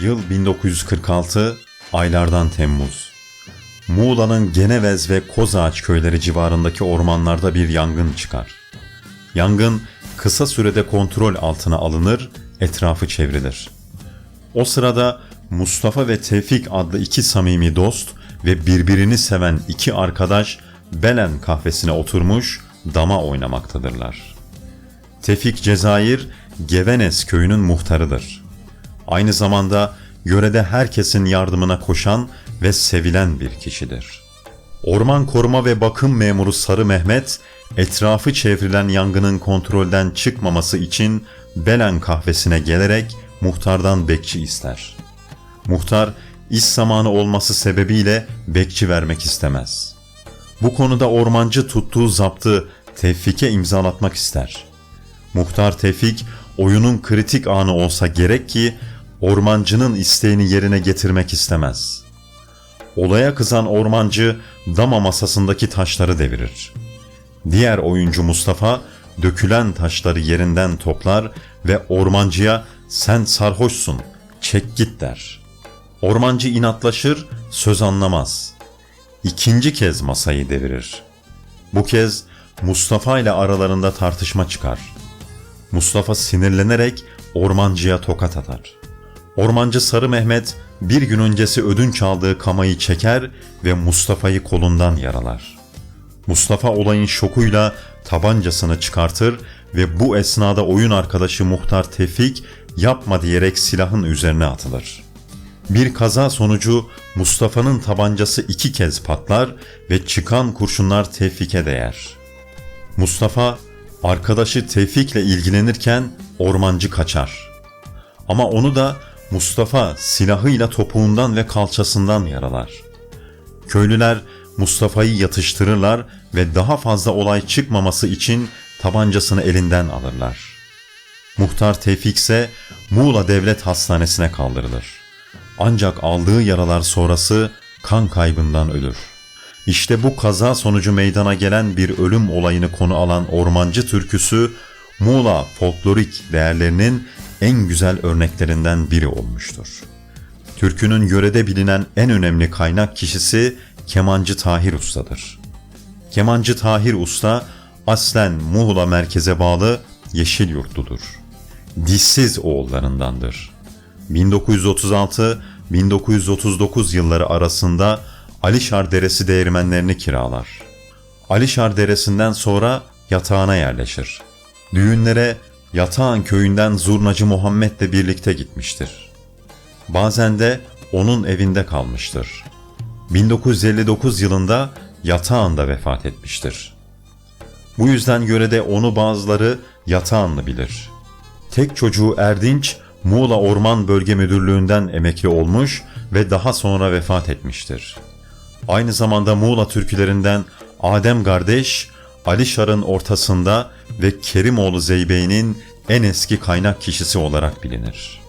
Yıl 1946, aylardan Temmuz. Muğla'nın Genevez ve Kozağaç köyleri civarındaki ormanlarda bir yangın çıkar. Yangın kısa sürede kontrol altına alınır, etrafı çevrilir. O sırada Mustafa ve Tevfik adlı iki samimi dost ve birbirini seven iki arkadaş Belen kahvesine oturmuş dama oynamaktadırlar. Tevfik Cezayir, Gevenes köyünün muhtarıdır. Aynı zamanda yörede herkesin yardımına koşan ve sevilen bir kişidir. Orman koruma ve bakım memuru Sarı Mehmet, etrafı çevrilen yangının kontrolden çıkmaması için Belen kahvesine gelerek muhtardan bekçi ister. Muhtar, iş zamanı olması sebebiyle bekçi vermek istemez. Bu konuda ormancı tuttuğu zaptı Tevfik'e imzalatmak ister. Muhtar Tevfik, oyunun kritik anı olsa gerek ki ormancının isteğini yerine getirmek istemez. Olaya kızan ormancı dama masasındaki taşları devirir. Diğer oyuncu Mustafa dökülen taşları yerinden toplar ve ormancıya sen sarhoşsun çek git der. Ormancı inatlaşır söz anlamaz. İkinci kez masayı devirir. Bu kez Mustafa ile aralarında tartışma çıkar. Mustafa sinirlenerek ormancıya tokat atar. Ormancı Sarı Mehmet bir gün öncesi ödünç aldığı kamayı çeker ve Mustafa'yı kolundan yaralar. Mustafa olayın şokuyla tabancasını çıkartır ve bu esnada oyun arkadaşı Muhtar Tevfik yapma diyerek silahın üzerine atılır. Bir kaza sonucu Mustafa'nın tabancası iki kez patlar ve çıkan kurşunlar Tevfik'e değer. Mustafa arkadaşı Tevfik'le ilgilenirken ormancı kaçar. Ama onu da Mustafa silahıyla topuğundan ve kalçasından yaralar. Köylüler Mustafa'yı yatıştırırlar ve daha fazla olay çıkmaması için tabancasını elinden alırlar. Muhtar Tevfik ise Muğla Devlet Hastanesi'ne kaldırılır. Ancak aldığı yaralar sonrası kan kaybından ölür. İşte bu kaza sonucu meydana gelen bir ölüm olayını konu alan ormancı türküsü Muğla folklorik değerlerinin en güzel örneklerinden biri olmuştur. Türkünün yörede bilinen en önemli kaynak kişisi kemancı Tahir Usta'dır. Kemancı Tahir Usta aslen Muğla merkeze bağlı Yeşilyurtludur. Dişsiz oğullarındandır. 1936-1939 yılları arasında Alişar Deresi değirmenlerini kiralar. Alişar Deresi'nden sonra yatağına yerleşir. Düğünlere Yatağan köyünden zurnacı Muhammed'le birlikte gitmiştir. Bazen de onun evinde kalmıştır. 1959 yılında Yatağan'da vefat etmiştir. Bu yüzden yörede onu bazıları Yatağanlı bilir. Tek çocuğu Erdinç, Muğla Orman Bölge Müdürlüğü'nden emekli olmuş ve daha sonra vefat etmiştir. Aynı zamanda Muğla türkülerinden Adem kardeş, Alişar'ın ortasında ve Kerimoğlu Zeybe'nin en eski kaynak kişisi olarak bilinir.